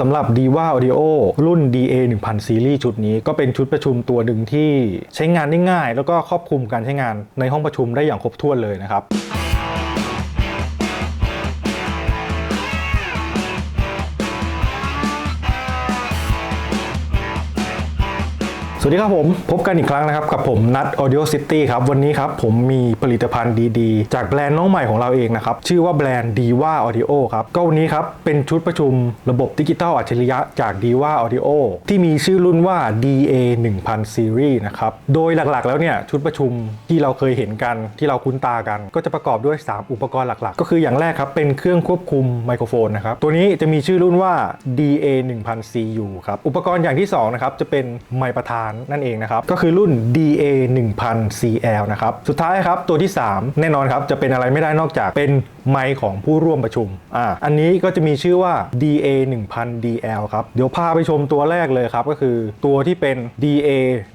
สำหรับ Diva Audio รุ่น DA 1000ซีรีส์ชุดนี้ก็เป็นชุดประชุมตัวหนึ่งที่ใช้งานได้ง่าย แล้วก็ครอบคลุมการใช้งานในห้องประชุมได้อย่างครบถ้วนเลยนะครับ สวัสดีครับผม พบกันอีกครั้งนะครับ กับผมนัท Audio City ครับ วันนี้ครับผมมีผลิตภัณฑ์ดีๆ จากแบรนด์น้องใหม่ของเราเองนะครับ ชื่อว่าแบรนด์ Diva Audio ครับ ก็วันนี้ครับ เป็นชุดประชุมระบบดิจิตอลอัจฉริยะจาก Diva Audio ที่มีชื่อรุ่นว่า DA 1000 Series นะครับ โดยหลักๆ แล้วเนี่ย ชุดประชุมที่เราเคยเห็นกันที่เราคุ้นตากัน ก็จะประกอบด้วย 3 อุปกรณ์หลักๆ ก็คืออย่างแรกครับเป็นเครื่องควบคุมไมโครโฟนนะครับตัวนี้จะมีชื่อรุ่นว่า DA 1000 CU ครับอุปกรณ์อย่างที่สองนะครับจะเป็นไมค์ประธานนั่นเองนะครับ ก็คือรุ่น DA 1000 CL นะครับ สุดท้ายครับ ตัวที่ 3 แน่นอนครับ จะเป็นอะไรไม่ได้นอกจากเป็นไมค์ของผู้ร่วมประชุม อ่า อันนี้ก็จะมีชื่อว่า DA 1000 DL ครับ เดี๋ยวพาไปชมตัวแรกเลยครับ ก็คือตัวที่เป็น DA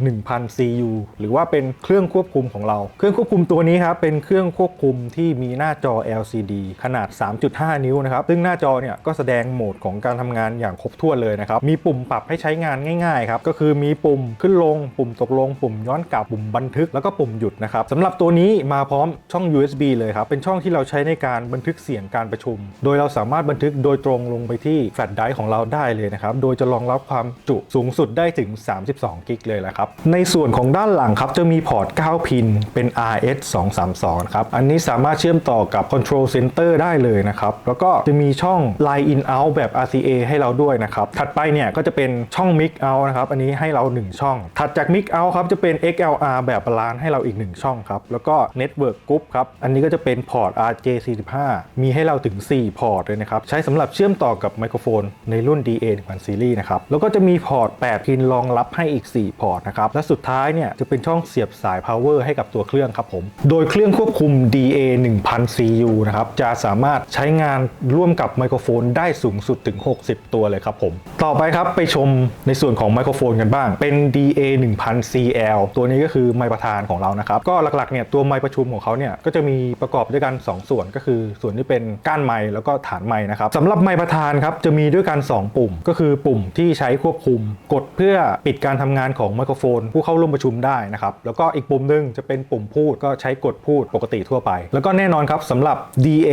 1000 CU หรือว่าเป็นเครื่องควบคุมของเรา เครื่องควบคุมตัวนี้ครับ เป็นเครื่องควบคุมที่มีหน้าจอ LCD ขนาด 3.5 นิ้วนะครับ ซึ่งหน้าจอเนี่ยก็แสดงโหมดของการทำงานอย่างครบถ้วนเลยนะครับ มีปุ่มปรับให้ใช้งานง่ายๆครับ ก็คือมีปุ่มขึ้นลง ปุ่มตกลง ปุ่มย้อนกลับ ปุ่มบันทึก แล้วก็ปุ่มหยุดนะครับสำหรับตัวนี้มาพร้อมช่อง USB เลยครับ เป็นช่องที่เราใช้ในการบันทึกเสียงการประชุม โดยเราสามารถบันทึกโดยตรงลงไปที่แฟลชไดรฟ์ของเราได้เลยนะครับ โดยจะรองรับความจุสูงสุดได้ถึง 32 กิกเลยแหละครับ ในส่วนของด้านหลังครับจะมีพอร์ต 9 พิน เป็น RS 232นะครับ อันนี้สามารถเชื่อมต่อกับ Control Center ได้เลยนะครับ แล้วก็จะมีช่อง Line In Out แบบ RCA ให้เราด้วยนะครับ ถัดไปเนี่ยก็จะเป็นช่อง Mic Out นะครับ อันนี้ให้เรา 1 ช่องถัดจาก Mic Out ครับจะเป็น XLR แบบบาลานซ์ให้เราอีก 1 ช่องครับ แล้วก็ Network Group ครับ อันนี้ก็จะเป็นพอร์ต RJ45 มีให้เราถึง 4 พอร์ตเลยนะครับ ใช้สำหรับเชื่อมต่อกับไมโครโฟนในรุ่น DA 1000 Series นะครับ แล้วก็จะมีพอร์ต 8 พินรองรับให้อีก 4 พอร์ตนะครับ และสุดท้ายเนี่ยจะเป็นช่องเสียบสาย power ให้กับตัวเครื่องครับผม โดยเครื่องควบคุม DA 1000 CU นะครับจะสามารถใช้งานร่วมกับไมโครโฟนได้สูงสุดถึง 60 ตัวเลยครับผม ต่อไปครับไปชมในส่วนของไมโครโฟนกันบ้างเป็น DA 1000 CL ตัวนี้ก็คือไมค์ประธานของเรานะครับ ก็หลักๆเนี่ยตัวไมค์ประชุมของเขาเนี่ยก็จะมีประกอบด้วยกัน 2 ส่วนก็คือส่วนที่เป็นก้านไมค์แล้วก็ฐานไมค์นะครับสำหรับไมค์ประธานครับจะมีด้วยกัน 2 ปุ่ม ก็คือปุ่มที่ใช้ควบคุม กดเพื่อปิดการทำงานของไมโครโฟน ผู้เข้าร่วมประชุมได้นะครับแล้วก็อีกปุ่มหนึงจะเป็นปุ่มพูดก็ใช้กดพูดปกติทั่วไป แล้วก็แน่นอนครับสำหรับ DA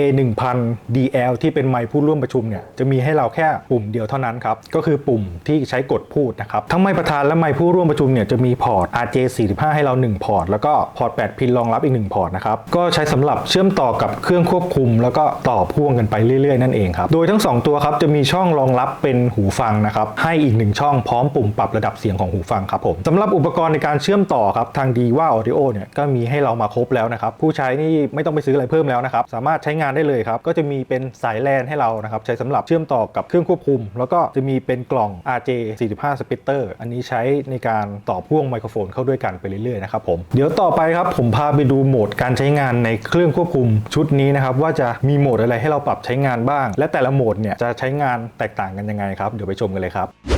1000 DL ที่เป็นไมค์ผู้ร่วมประชุมเนี่ยจะมีให้เราแค่ปุ่มเดียวเท่านั้นครับก็คือปุ่มที่ใช้กดพูดนะครับทั้งไมค์ประธานและไมค์ผู้ร่วมประชุมเนี่ยจะมีพอร์ต RJ45 ให้เรา 1 พอร์ต แล้วก็พอร์ต 8 พินรองรับอีก 1 พอร์ตนะครับ ก็ใช้สำหรับเชื่อมต่อกับเครื่องควบคุม แล้วก็ต่อพ่วงกันไปเรื่อยๆ นั่นเองครับ โดยทั้ง 2 ตัวครับจะมีช่องรองรับเป็นหูฟังนะครับ ให้อีก 1 ช่องพร้อมปุ่มปรับระดับเสียงของหูฟังครับผมสำหรับอุปกรณ์ในการเชื่อมต่อครับทาง Diva Audio เนี่ยก็มีให้เรามาครบแล้วนะครับผู้ใช้นี่ไม่ต้องไปซื้ออะไรเพิ่มแล้วนะครับสามารถใช้งานได้เลยครับก็จะมีเป็นสายแลนให้เรานะครับใช้สำหรับเชื่อมต่อกับเครื่องควบคุม แล้วก็จะมีเป็นกล่อง RJ 45 Splitter อันนี้ใช้ในการต่อพ่วงไมโครโฟนเข้าด้วยกันไปเรื่อยๆนะครับผมเดี๋ยวต่อไปครับผมพาไปดูโหมดการใช้งานในเครื่องควบคุมชุดนี้นะครับว่าจะมีโหมดอะไรให้เราปรับใช้งานบ้าง และแต่ละโหมดเนี่ยจะใช้งานแตกต่างกันยังไงครับเดี๋ยวไปชมกันเลยครับ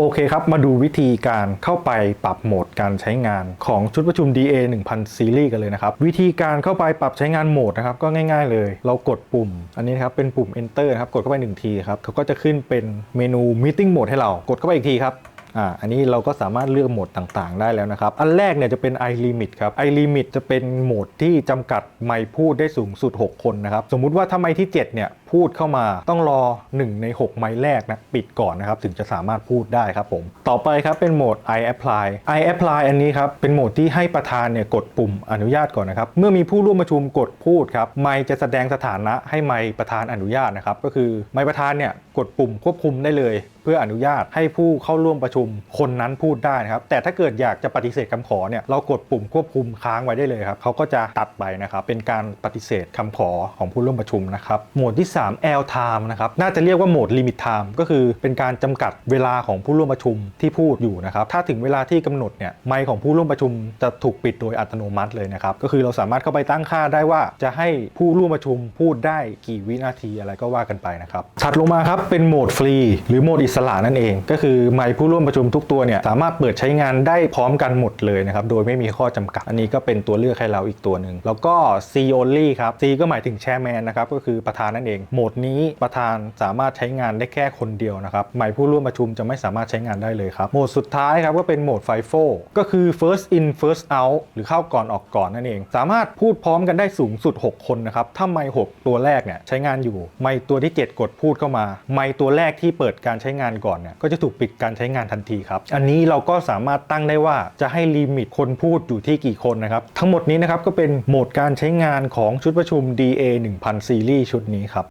โอเคครับ มาดูวิธีการเข้าไปปรับโหมดการใช้งานของชุดประชุม DA 1000 ซีรีส์กันเลยนะครับ วิธีการเข้าไปปรับใช้งานโหมดนะครับ ก็ง่ายๆเลย เรากดปุ่ม อันนี้นะครับเป็นปุ่ม enter นะครับ กดเข้าไป 1 ทีครับเขาก็จะขึ้นเป็นเมนู meeting mode ให้เรา กดเข้าไปอีกทีครับ อ่าอันนี้เราก็สามารถเลือกโหมดต่างๆ ได้แล้วนะครับ อันแรกเนี่ยจะเป็น i limit ครับ i limit จะเป็นโหมดที่จำกัดไมค์พูดได้สูงสุด 6 คนนะครับ สมมุติว่าถ้าไมค์ที่ 7 เนี่ยพูดเข้ามาต้องรอ 1 ใน 6 ไมค์แรกนะปิดก่อนนะครับ ถึงจะสามารถพูดได้ครับผม ต่อไปครับเป็นโหมด i apply i apply อันนี้ครับเป็นโหมดที่ให้ประธานเนี่ยกดปุ่มอนุญาตก่อนนะครับ เมื่อมีผู้ร่วมประชุมกดพูดครับไมค์จะแสดงสถานะให้ไมค์ประธานอนุญาตนะครับก็คือไมค์ประธานเนี่ยกดปุ่มควบคุมได้เลย พื่ออนุญาตให้ผู้เข้าร่วมประชุมคนนั้นพูดได้นะครับ แต่ถ้าเกิดอยากจะปฏิเสธคำขอเนี่ยเรากดปุ่มควบคุมค้างไว้ได้เลยครับเขาก็จะตัดไปนะครับเป็นการปฏิเสธคำขอของผู้ร่วมประชุมนะครับโหมดที่ 3 L time นะครับน่าจะเรียกว่าโหมด limit time ก็คือเป็นการจำกัดเวลาของผู้ร่วมประชุมที่พูดอยู่นะครับถ้าถึงเวลาที่กำหนดเนี่ยไมค์ของผู้ร่วมประชุมจะถูกปิดโดยอัตโนมัติเลยนะครับก็คือเราสามารถเข้าไปตั้งค่าได้ว่าจะให้ผู้ร่วมประชุมพูดได้กี่วินาทีอะไรก็ว่ากันไปนะครับถัดลงมาครับเป็นโหมดฟรีหรือโหมดอิสระนั่นเอง ก็คือไมค์ผู้ร่วมประชุมทุกตัวเนี่ยสามารถเปิดใช้งานได้พร้อมกันหมดเลยนะครับโดยไม่มีข้อจำกัด อันนี้ก็เป็นตัวเลือกให้เราอีกตัวหนึ่งแล้วก็ C only ครับ C ก็หมายถึงแชร์แมนนะครับก็คือประธานนั่นเองโหมดนี้ประธานสามารถใช้งานได้แค่คนเดียวนะครับใหม่ผู้ร่วมประชุมจะไม่สามารถใช้งานได้เลยครับโหมดสุดท้ายครับก็เป็นโหมด FIFO ก็คือ first in first out หรือเข้าก่อนออกก่อนนั่นเอง สามารถพูดพร้อมกันได้สูงสุด 6 คนนะครับถ้าไมค์6ตัวแรกเนี่ยใช้งานอยู่ไมค์ตัวที่ 7 กดพูดเข้ามา ไมค์ตัวแรกที่เปิดการใช้งานก่อนเนี่ยก็จะถูกปิดการใช้งานทันทีครับ อันนี้เราก็สามารถตั้งได้ว่าจะให้ลิมิตคนพูดอยู่ที่กี่คนนะครับ ทั้งหมดนี้นะครับก็เป็นโหมดการใช้งานของชุดประชุม DA 1000ซีรีส์ชุดนี้ครับ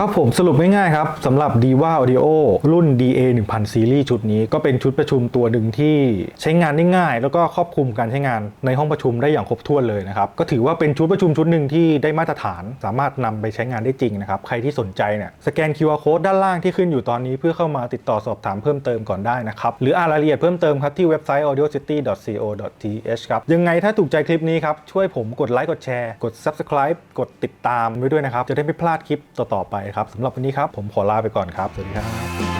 ครับผมสรุปง่ายๆครับสำหรับ Diva Audio รุ่น DA 1000ซีรีส์ชุดนี้ก็เป็นชุดประชุมตัวหนึ่งที่ใช้งานได้ง่าย แล้วก็ครอบคลุมการใช้งานในห้องประชุมได้อย่างครบถ้วนเลยนะครับ ก็ถือว่าเป็นชุดประชุมชุดหนึ่งที่ได้มาตรฐาน สามารถนำไปใช้งานได้จริงนะครับ ใครที่สนใจเนี่ยสแกน QR Code ด้านล่างที่ขึ้นอยู่ตอนนี้เพื่อเข้ามาติดต่อสอบถามเพิ่มเติมก่อนได้นะครับ หรืออ่านรายละเอียดเพิ่มเติมครับที่เว็บไซต์ audiocity.co.th ครับยังไงถ้าถูกใจคลิปนี้ครับช่วยผมกดไลค์กดแชร์กด Subscribe กดติดตามไว้ด้วยนะครับจะได้ไม่พลาดคลิปต่อๆไปครับสำหรับวันนี้ครับผมขอลาไปก่อนครับ สวัสดีครับ